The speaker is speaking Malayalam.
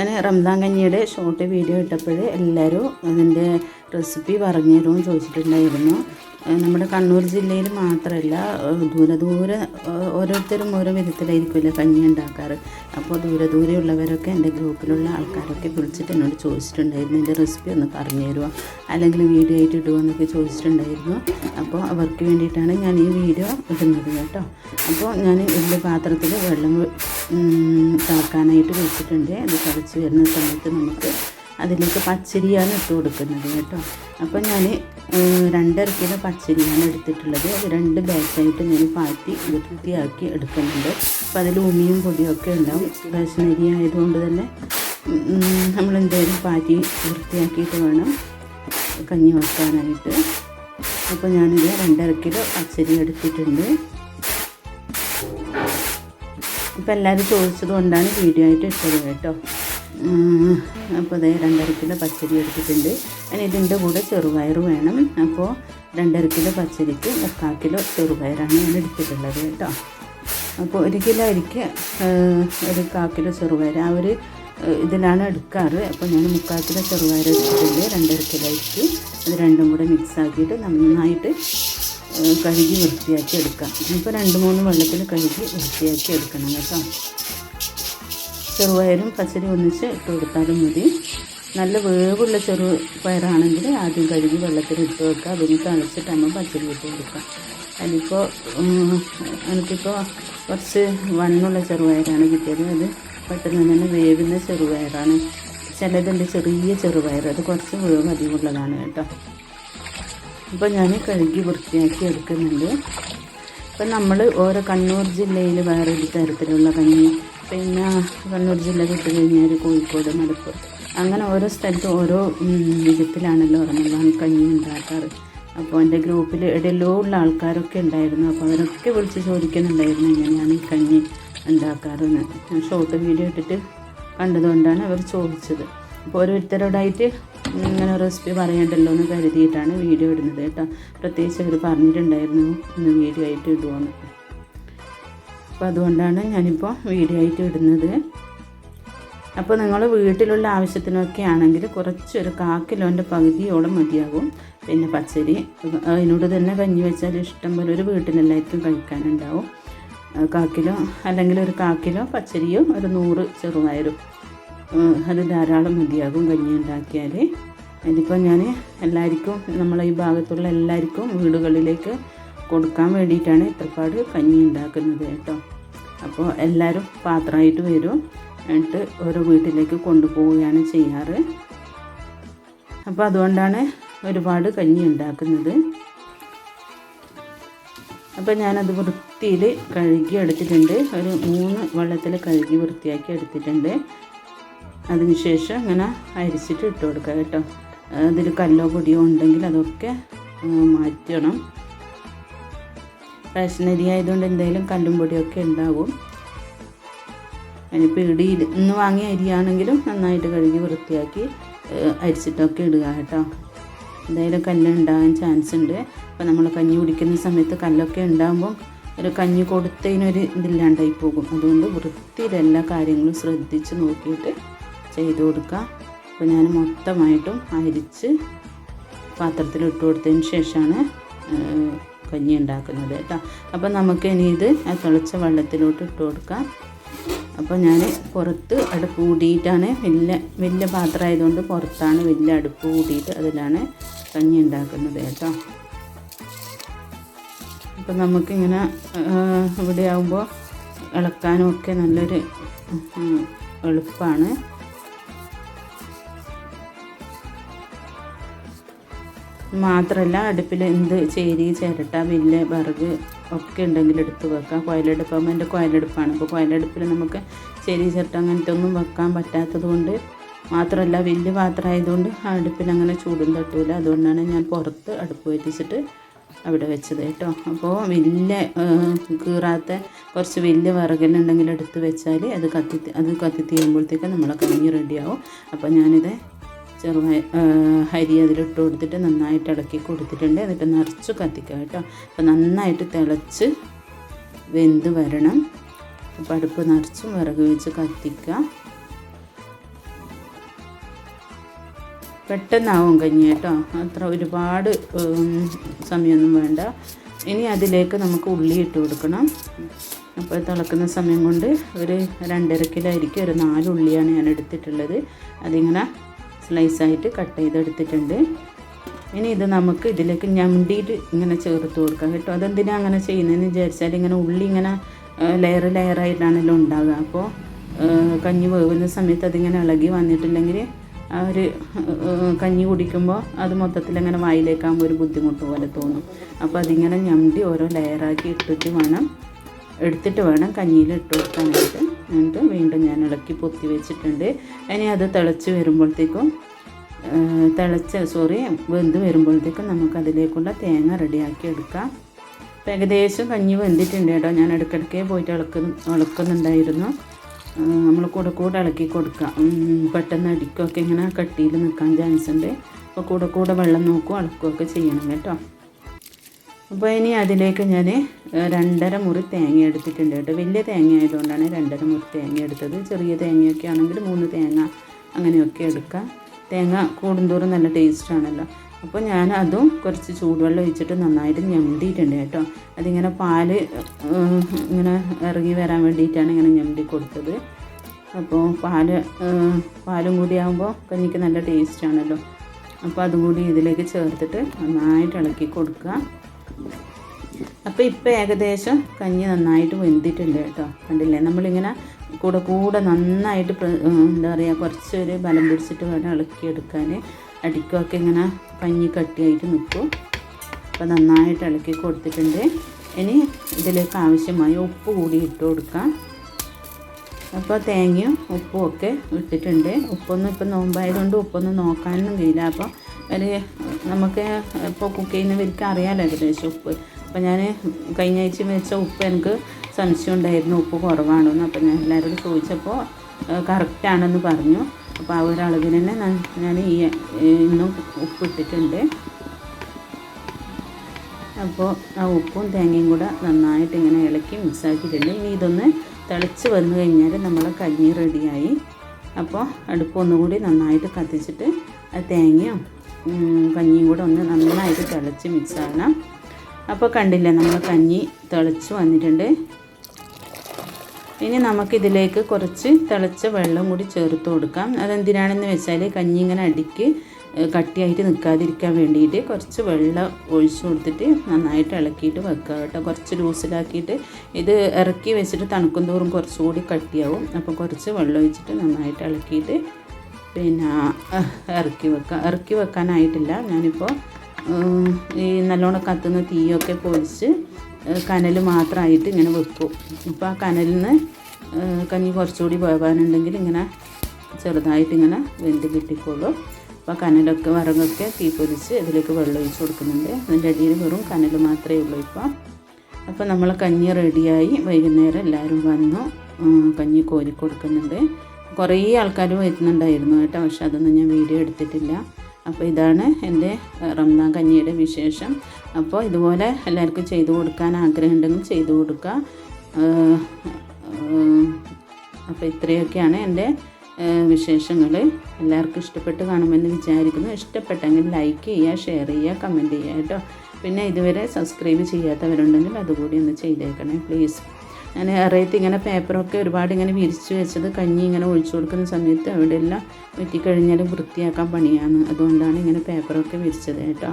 ഞാൻ റംസാൻ കഞ്ഞിയുടെ ഷോർട്ട് വീഡിയോ ഇട്ടപ്പോൾ എല്ലാവരും അതിന്റെ റെസിപ്പി പറഞ്ഞു തരുമെന്ന് ചോദിച്ചിട്ടുണ്ടായിരുന്നു. നമ്മുടെ കണ്ണൂർ ജില്ലയിൽ മാത്രമല്ല ദൂരെ ദൂരെ ഓരോരുത്തരും ഓരോ വിധത്തിലായിരിക്കുമല്ലോ കഞ്ഞി ഉണ്ടാക്കാറ്? അപ്പോൾ ദൂരെ ദൂരെയുള്ളവരൊക്കെ എന്റെ ഗ്രൂപ്പിലുള്ള ആൾക്കാരൊക്കെ വിളിച്ചിട്ട് എന്നോട് ചോദിച്ചിട്ടുണ്ടായിരുന്നു എന്റെ റെസിപ്പി ഒന്ന് പറഞ്ഞു തരുമോ? അല്ലെങ്കിൽ വീഡിയോ ആയിട്ട് ഇടുമോ എന്നൊക്കെ ചോദിച്ചിട്ടുണ്ടായിരുന്നു. അപ്പോൾ അവർക്ക് വേണ്ടിയിട്ടാണ് ഞാൻ ഈ വീഡിയോ ഇടുന്നത് കേട്ടോ. അപ്പോൾ ഞാൻ വലിയ പാത്രത്തിൽ വെള്ളം തിളക്കാനായിട്ട് വെച്ചിട്ടുണ്ട്. അത് തിളച്ച് വരുന്ന സമയത്ത് നമുക്ക് അതിലേക്ക് പച്ചരിയാണ് ഇട്ട് കൊടുക്കുന്നത് കേട്ടോ. അപ്പോൾ ഞാൻ രണ്ടര കിലോ പച്ചരിയാണ് എടുത്തിട്ടുള്ളത്. അത് രണ്ട് ബാച്ചായിട്ട് ഞാൻ പാറ്റി വൃത്തിയാക്കി എടുക്കുന്നുണ്ട്. അപ്പോൾ അതിൽ ഉമിയും പൊടിയൊക്കെ ഉണ്ടാവും. റേഷൻ ആയതുകൊണ്ട് തന്നെ നമ്മൾ എന്തായാലും പാറ്റി വൃത്തിയാക്കിയിട്ട് വേണം കഞ്ഞി വെക്കാനായിട്ട്. അപ്പോൾ ഞാനിത് രണ്ടര കിലോ പച്ചരി എടുത്തിട്ടുണ്ട്. അപ്പോൾ എല്ലാവരും ചോദിച്ചത് കൊണ്ടാണ് വീഡിയോ ആയിട്ട് ഇട്ടത് കേട്ടോ. അപ്പോൾ അതേ രണ്ടര കിലോ പച്ചരി എടുത്തിട്ടുണ്ട്. അതിന് ഇതിന്റെ കൂടെ ചെറുപയർ വേണം. അപ്പോൾ രണ്ടര കിലോ പച്ചരിക്ക് മുക്കാൽ കിലോ ചെറുപയറാണ് ഞാൻ എടുത്തിട്ടുള്ളത് കേട്ടോ. അപ്പോൾ ഒരു കിലോ അരിക്ക് ഒരു കാൽ കിലോ ചെറുപയർ ആ ഒരു ഇതിലാണ് എടുക്കാറ്. അപ്പോൾ ഞാൻ മുക്കാൽ കിലോ ചെറുപയർ എടുത്തിട്ടുണ്ട് രണ്ടര കിലോ അരിക്ക്. അത് രണ്ടും കൂടെ മിക്സ് ആക്കിയിട്ട് നന്നായിട്ട് കഴുകി വൃത്തിയാക്കി എടുക്കാം. ഇപ്പോൾ രണ്ട് മൂന്ന് വെള്ളത്തിൽ കഴുകി വൃത്തിയാക്കി എടുക്കണം കേട്ടോ. ചെറുപയറും പച്ചരി ഒന്നിച്ച് ഇട്ട് കൊടുത്താലും മതി. നല്ല വേവുള്ള ചെറു പയറാണെങ്കിൽ ആദ്യം കഴുകി വെള്ളത്തിൽ ഇട്ട് വെക്കുക. അതിന് തളിച്ചിട്ടാകുമ്പോൾ പച്ചരി ഇട്ട് കൊടുക്കുക. അതിപ്പോൾ എനിക്കിപ്പോൾ കുറച്ച് വണ്ണുള്ള ചെറുപയറാണ് കിട്ടിയത്. അത് പെട്ടെന്ന് തന്നെ വേവുന്ന ചെറുപയറാണ്. ചിലതിന്റെ ചെറിയ ചെറുപയർ. അത് കുറച്ച് വേവ് അധികമുള്ളതാണ് കേട്ടോ. അപ്പോൾ ഞാൻ കഴുകി വൃത്തിയാക്കി എടുക്കുന്നുണ്ട്. ഇപ്പം നമ്മൾ ഓരോ കണ്ണൂർ ജില്ലയിൽ വേറൊരു തരത്തിലുള്ള കഞ്ഞി പിന്നെ കണ്ണൂർ ജില്ല വിട്ട് കഴിഞ്ഞാൽ കോഴിക്കോട് മലപ്പുറം. അങ്ങനെ ഓരോ സ്ഥലത്ത് ഓരോ വിധത്തിലാണല്ലോ റമദാൻ കഞ്ഞി ഉണ്ടാക്കാറ്. അപ്പോൾ എന്റെ ഗ്രൂപ്പിൽ ഇടയിലോ ഉള്ള ആൾക്കാരൊക്കെ ഉണ്ടായിരുന്നു. അപ്പോൾ അവരൊക്കെ വിളിച്ച് ചോദിക്കുന്നുണ്ടായിരുന്നു എങ്ങനെയാണ് ഈ കഞ്ഞി ഉണ്ടാക്കാറെന്ന്. ഞാൻ ഷോർട്ട് വീഡിയോ ഇട്ടിട്ട് കണ്ടതുകൊണ്ടാണ് അവർ ചോദിച്ചത്. അപ്പോൾ ഓരോരുത്തരോടായിട്ട് ഇങ്ങനെ റെസിപ്പി പറയണ്ടല്ലോ എന്ന് കരുതിയിട്ടാണ് വീഡിയോ ഇടുന്നത് കേട്ടോ. പ്രത്യേകിച്ച് അവർ പറഞ്ഞിട്ടുണ്ടായിരുന്നു ഇന്ന് വീഡിയോ ആയിട്ട് ഇടുമെന്ന് അപ്പോൾ അതുകൊണ്ടാണ് ഞാനിപ്പോൾ വീഡിയോ ആയിട്ട് ഇടുന്നത്. അപ്പോൾ നിങ്ങൾ വീട്ടിലുള്ള ആവശ്യത്തിനൊക്കെ ആണെങ്കിൽ കുറച്ചൊരു കാ കിലോന്റെ പകുതിയോളം മതിയാകും പിന്നെ പച്ചരി അതിനോട് തന്നെ കഞ്ഞി വെച്ചാൽ ഇഷ്ടം പോലെ ഒരു വീട്ടിലെല്ലാവർക്കും കഴിക്കാനുണ്ടാവും. കാക്കിലോ അല്ലെങ്കിൽ ഒരു കാക്കിലോ പച്ചരിയോ ഒരു നൂറ് ചെറുപയറും. അത് ധാരാളം മതിയാകും കഞ്ഞി ഉണ്ടാക്കിയാൽ അതിപ്പോൾ ഞാൻ എല്ലാവർക്കും നമ്മളെ ഈ ഭാഗത്തുള്ള എല്ലാവർക്കും വീടുകളിലേക്ക് കൊടുക്കാൻ വേണ്ടിയിട്ടാണ് ഇത്രപ്പാട് കഞ്ഞി ഉണ്ടാക്കുന്നത് കേട്ടോ. അപ്പോൾ എല്ലാവരും പാത്രമായിട്ട് വരും. എന്നിട്ട് ഓരോ വീട്ടിലേക്ക് കൊണ്ടുപോവുകയാണ് ചെയ്യാറ്. അപ്പോൾ അതുകൊണ്ടാണ് ഒരുപാട് കഞ്ഞി ഉണ്ടാക്കുന്നത്. അപ്പോൾ ഞാനത് വൃത്തിയിൽ കഴുകി എടുത്തിട്ടുണ്ട്. ഒരു മൂന്ന് വെള്ളത്തിൽ കഴുകി വൃത്തിയാക്കി എടുത്തിട്ടുണ്ട്. അതിനുശേഷം ഇങ്ങനെ അരിച്ചിട്ട് ഇട്ട് കൊടുക്കുക കേട്ടോ. അതിൽ കല്ലോ പൊടിയോ ഉണ്ടെങ്കിൽ അതൊക്കെ മാറ്റണം. റേഷൻ അരി ആയതുകൊണ്ട് എന്തെങ്കിലും കല്ലും പൊടിയൊക്കെ ഉണ്ടാകും അതിനിപ്പോൾ ഇടി ഇന്ന് വാങ്ങിയ അരിയാണെങ്കിലും നന്നായിട്ട് കഴുകി വൃത്തിയാക്കി അരിച്ചിട്ടൊക്കെ ഇടുക കേട്ടോ. എന്തായാലും കല്ല് ഉണ്ടാകാൻ ചാൻസ് ഉണ്ട്. അപ്പോൾ നമ്മൾ കഞ്ഞി കുടിക്കുന്ന സമയത്ത് കല്ലൊക്കെ ഉണ്ടാകുമ്പോൾ ഒരു കഞ്ഞി കൊടുത്തതിനൊരു ഇതില്ലാണ്ടായി പോകും. അതുകൊണ്ട് വൃത്തിയിൽ എല്ലാ കാര്യങ്ങളും ശ്രദ്ധിച്ച് നോക്കിയിട്ട് ചെയ്ത് കൊടുക്കുക. അപ്പോൾ ഞാൻ മൊത്തമായിട്ടും അരിച്ച് പാത്രത്തിൽ ഇട്ട് കൊടുത്തതിന് ശേഷമാണ് കഞ്ഞി ഉണ്ടാക്കുന്നത് കേട്ടോ. അപ്പോൾ നമുക്ക് ഇനി ഇത് ആ തിളച്ച വെള്ളത്തിലോട്ട് ഇട്ട് കൊടുക്കാം. അപ്പോൾ ഞാൻ പുറത്ത് അടുപ്പ് കൂടിയിട്ടാണ് വലിയ വലിയ പാത്രം ആയതുകൊണ്ട് പുറത്താണ് വലിയ അടുപ്പ് കൂടിയിട്ട് അതിലാണ് കഞ്ഞി ഉണ്ടാക്കുന്നത് കേട്ടോ. അപ്പോൾ നമുക്കിങ്ങനെ ഇവിടെ ആകുമ്പോൾ ഇളക്കാനും ഒക്കെ നല്ലൊരു എളുപ്പമാണ് മാത്രമല്ല അടുപ്പിൽ എന്ത് ചേരി ചിരട്ട വില്ല് വിറക് ഒക്കെ ഉണ്ടെങ്കിൽ എടുത്ത് വെക്കാം. കോയലെടുപ്പാകുമ്പോൾ എന്റെ കോയലെടുപ്പാണ് അപ്പോൾ കോയലെടുപ്പിൽ നമുക്ക് ചേരി ചിരട്ട അങ്ങനത്തെ ഒന്നും വെക്കാൻ പറ്റാത്തത് കൊണ്ട് മാത്രമല്ല വലിയ പാത്രമായതുകൊണ്ട് അടുപ്പിൽ അങ്ങനെ ചൂടും തട്ടൂല. അതുകൊണ്ടാണ് ഞാൻ പുറത്ത് അടുപ്പ് വെച്ചിട്ട് അവിടെ വെച്ചത് കേട്ടോ. അപ്പോൾ വലിയ കീറാത്ത കുറച്ച് വലിയ വിറകലുണ്ടെങ്കിൽ എടുത്ത് വെച്ചാൽ അത് കത്തി അത് കത്തി തീരുമ്പോഴത്തേക്ക് നമ്മളെ കഞ്ഞി റെഡിയാവും അപ്പോൾ ഞാനിത് ചെറുതായി അരി അതിലിട്ട് കൊടുത്തിട്ട് നന്നായിട്ട് ഇളക്കി കൊടുത്തിട്ടുണ്ട്. എന്നിട്ട് നിറച്ച് കത്തിക്കുക കേട്ടോ. അപ്പോൾ നന്നായിട്ട് തിളച്ച് വെന്ത് വരണം. അപ്പോൾ അടുപ്പ് നിറച്ചും വിറക് വെച്ച് കത്തിക്കുക. പെട്ടെന്നാവും കഞ്ഞി കേട്ടോ. അത്ര ഒരുപാട് സമയമൊന്നും വേണ്ട. ഇനി അതിലേക്ക് നമുക്ക് ഉള്ളി ഇട്ട് കൊടുക്കണം. അപ്പോൾ തിളക്കുന്ന സമയം കൊണ്ട് ഒരു രണ്ടര കിലോ ആയിരിക്കും. ഒരു നാല് ഉള്ളിയാണ് ഞാൻ എടുത്തിട്ടുള്ളത്. അതിങ്ങനെ സ്ലൈസായിട്ട് കട്ട് ചെയ്തെടുത്തിട്ടുണ്ട്. ഇനി ഇത് നമുക്ക് ഇതിലേക്ക് ഞണ്ടിയിട്ട് ഇങ്ങനെ ചേർത്ത് കൊടുക്കാം കേട്ടോ. അതെന്തിനാണ് അങ്ങനെ ചെയ്യുന്നതെന്ന് വിചാരിച്ചാൽ ഇങ്ങനെ ഉള്ളി ഇങ്ങനെ ലെയർ ലെയറായിട്ടാണല്ലോ ഉണ്ടാകുക അപ്പോൾ കഞ്ഞി വേവുന്ന സമയത്ത് അതിങ്ങനെ ഇളകി വന്നിട്ടില്ലെങ്കിൽ ആ ഒരു കഞ്ഞി കുടിക്കുമ്പോൾ അത് മൊത്തത്തിൽ അങ്ങനെ വായിലേക്കാകുമ്പോൾ ഒരു ബുദ്ധിമുട്ട് പോലെ തോന്നും. അപ്പോൾ അതിങ്ങനെ ഞണ്ടി ഓരോ ലെയറാക്കി ഇട്ടിട്ട് വേണം എടുത്തിട്ട് വേണം കഞ്ഞിയിൽ ഇട്ട് കൊടുക്കാനായിട്ട്. എന്നിട്ട് വീണ്ടും ഞാൻ ഇളക്കി പൊത്തി വെച്ചിട്ടുണ്ട്. ഇനി അത് തിളച്ച് വരുമ്പോഴത്തേക്കും തിളച്ച് സോറി വെന്ത് വരുമ്പോഴത്തേക്കും നമുക്ക് അതിലേക്കുള്ള തേങ്ങ റെഡിയാക്കി എടുക്കാം. അപ്പോൾ ഏകദേശം കഞ്ഞി വെന്തിട്ടുണ്ട് കേട്ടോ. ഞാൻ ഇടയ്ക്കിടയ്ക്ക് പോയിട്ട് ഇളക്ക് ഇളക്കുന്നുണ്ടായിരുന്നു. നമ്മൾ കൂടെ കൂടെ ഇളക്കി കൊടുക്കാം. പെട്ടെന്ന് അടിക്കുകയൊക്കെ ഇങ്ങനെ കട്ടിയിൽ നിൽക്കാൻ ചാൻസ് ഉണ്ട് അപ്പോൾ കൂടെ കൂടെ വെള്ളം നോക്കും ഇളക്കുകയൊക്കെ ചെയ്യണം കേട്ടോ. അപ്പോൾ ഇനി അതിലേക്ക് ഞാൻ രണ്ടര മുറി തേങ്ങ എടുത്തിട്ടുണ്ട് കേട്ടോ. വലിയ തേങ്ങ ആയതുകൊണ്ടാണ് രണ്ടര മുറി തേങ്ങ എടുത്തത്. ചെറിയ തേങ്ങയൊക്കെ ആണെങ്കിൽ മൂന്ന് തേങ്ങ അങ്ങനെയൊക്കെ എടുക്കാം. തേങ്ങ കൂടുന്തോറും നല്ല ടേസ്റ്റ് ആണല്ലോ. അപ്പോൾ ഞാൻ അതും കുറച്ച് ചൂടുവെള്ളം ഒഴിച്ചിട്ട് നന്നായിട്ട് ഞെമ്പിയിട്ടുണ്ട് കേട്ടോ. അതിങ്ങനെ പാൽ ഇങ്ങനെ ഇറങ്ങി വരാൻ വേണ്ടിയിട്ടാണ് ഇങ്ങനെ ഞെമ്പി കൊടുത്തത്. അപ്പോൾ പാൽ പാലും കൂടി ആകുമ്പോൾ കഞ്ഞിക്ക് നല്ല ടേസ്റ്റ് ആണല്ലോ. അപ്പോൾ അതും കൂടി ഇതിലേക്ക് ചേർത്തിട്ട് നന്നായിട്ട് ഇളക്കി കൊടുക്കുക. അപ്പോൾ ഇപ്പോൾ ഏകദേശം കഞ്ഞി നന്നായിട്ട് വെന്തിട്ടുണ്ട് കേട്ടോ. കണ്ടില്ലേ? നമ്മളിങ്ങനെ കൂടെ കൂടെ നന്നായിട്ട് എന്താ പറയുക കുറച്ചൊരു ബലം പിടിച്ചിട്ട് വേണം ഇളക്കിയെടുക്കാൻ അടിക്കുമൊക്കെ ഇങ്ങനെ കഞ്ഞി കട്ടിയായിട്ട് നിൽക്കും അപ്പോൾ നന്നായിട്ട് ഇളക്കി കൊടുത്തിട്ടുണ്ട്. ഇനി ഇതിലേക്ക് ആവശ്യമായ ഉപ്പ് കൂടി ഇട്ട് കൊടുക്കാം. അപ്പോൾ തേങ്ങയും ഉപ്പും ഒക്കെ ഇട്ടിട്ടുണ്ട്. ഉപ്പൊന്നും ഇപ്പം നോമ്പായതുകൊണ്ട് ഉപ്പൊന്നും നോക്കാനൊന്നും കഴിയില്ല. അപ്പോൾ ഒരു നമുക്ക് ഇപ്പോൾ കുക്ക് ചെയ്യുന്നവർക്ക് അറിയാമല്ലോ ഏകദേശം ഉപ്പ്. അപ്പോൾ ഞാൻ കഴിഞ്ഞ ആഴ്ച വെച്ച ഉപ്പ് എനിക്ക് സംശയം ഉണ്ടായിരുന്നു. ഉപ്പ് കുറവാണെന്ന്. അപ്പോൾ ഞാൻ എല്ലാവരോടും ചോദിച്ചപ്പോൾ കറക്റ്റാണെന്ന് പറഞ്ഞു. അപ്പോൾ ആ ഒരു അളവിന് തന്നെ ഞാൻ- ഈ ഇന്നും ഉപ്പ് ഇട്ടിട്ടുണ്ട്. അപ്പോൾ ആ ഉപ്പും തേങ്ങയും കൂടെ നന്നായിട്ട് ഇങ്ങനെ ഇളക്കി മിക്സ് ആക്കിയിട്ടുണ്ട്. ഇനി ഇതൊന്ന് തിളച്ച് വന്നു കഴിഞ്ഞാൽ നമ്മളെ കഞ്ഞി റെഡിയായി അപ്പോൾ അടുപ്പൊന്നുകൂടി നന്നായിട്ട് കത്തിച്ചിട്ട് ആ തേങ്ങയും കഞ്ഞിയും കൂടെ ഒന്ന് നന്നായിട്ട് തിളച്ച് മിക്സ് ആകണം. അപ്പോൾ കണ്ടില്ലേ നമ്മൾ കഞ്ഞി തിളച്ച് വന്നിട്ടുണ്ട്. ഇനി നമുക്കിതിലേക്ക് കുറച്ച് തിളച്ച വെള്ളം കൂടി ചേർത്ത് കൊടുക്കാം. അതെന്തിനാണെന്ന് വെച്ചാൽ കഞ്ഞി ഇങ്ങനെ അടിക്ക് കട്ടിയായിട്ട് നിൽക്കാതിരിക്കാൻ വേണ്ടിയിട്ട് കുറച്ച് വെള്ളം ഒഴിച്ചു കൊടുത്തിട്ട് നന്നായിട്ട് ഇളക്കിയിട്ട് വെക്കുക കേട്ടോ. കുറച്ച് ലൂസിലാക്കിയിട്ട് ഇത് ഇറക്കി വെച്ചിട്ട് തണുക്കും തോറും കുറച്ചുകൂടി കട്ടിയാവും. അപ്പോൾ കുറച്ച് വെള്ളം ഒഴിച്ചിട്ട് നന്നായിട്ട് ഇളക്കിയിട്ട് പിന്നെ ഇറക്കി വെക്കുക ഇറക്കി വെക്കാനായിട്ടില്ല. ഞാനിപ്പോൾ ഈ നല്ലോണം കത്തുന്ന തീയൊക്കെ പൊളിച്ച് കനൽ മാത്രമായിട്ട് ഇങ്ങനെ വെക്കും. ഇപ്പോൾ ആ കനലിൽ നിന്ന് കഞ്ഞി കുറച്ചുകൂടി വേവാനുണ്ടെങ്കിൽ ഇങ്ങനെ ചെറുതായിട്ട് ഇങ്ങനെ വെന്ത് കിട്ടിക്കോളും. അപ്പോൾ കനലൊക്കെ വറങ്ങൊക്കെ തീ പൊരിച്ച് ഇതിലേക്ക് വെള്ളം ഒഴിച്ച് കൊടുക്കുന്നുണ്ട്. അതിന്റെ അടിയിൽ വെറും കനൽ മാത്രമേ ഉള്ളൂ ഇപ്പോൾ അപ്പോൾ നമ്മൾ കഞ്ഞി റെഡിയായി വൈകുന്നേരം എല്ലാവരും വന്നു കഞ്ഞി കോരി കൊടുക്കുന്നുണ്ട്. കുറേ ആൾക്കാർ വരുന്നുണ്ടായിരുന്നു കേട്ടോ പക്ഷെ അതൊന്നും ഞാൻ വീഡിയോ എടുത്തിട്ടില്ല. അപ്പോൾ ഇതാണ് എന്റെ റംദാൻ കഞ്ഞിയുടെ വിശേഷം. അപ്പോൾ ഇതുപോലെ എല്ലാവർക്കും ചെയ്തു കൊടുക്കാൻ ആഗ്രഹമുണ്ടെങ്കിൽ ചെയ്തു കൊടുക്കുക അപ്പോൾ ഇത്രയൊക്കെയാണ് എന്റെ വിശേഷങ്ങൾ. എല്ലാവർക്കും ഇഷ്ടപ്പെട്ട് കാണുമെന്ന് വിചാരിക്കുന്നു. ഇഷ്ടപ്പെട്ടെങ്കിൽ ലൈക്ക് ചെയ്യുക ഷെയർ ചെയ്യുക കമന്റ് ചെയ്യുക കേട്ടോ. പിന്നെ ഇതുവരെ സബ്സ്ക്രൈബ് ചെയ്യാത്തവരുണ്ടെങ്കിൽ അതുകൂടി ഒന്ന് ചെയ്തേക്കണേ പ്ലീസ്. ഞാൻ അറിയത്ത് ഇങ്ങനെ പേപ്പറൊക്കെ ഒരുപാട് ഇങ്ങനെ വിരിച്ച് വെച്ചത് കഞ്ഞി ഇങ്ങനെ ഒഴിച്ചു കൊടുക്കുന്ന സമയത്ത് അവിടെയെല്ലാം വെറ്റിക്കഴിഞ്ഞാലും വൃത്തിയാക്കാൻ പണിയാണ്. അതുകൊണ്ടാണ് ഇങ്ങനെ പേപ്പറൊക്കെ വിരിച്ചത് കേട്ടോ.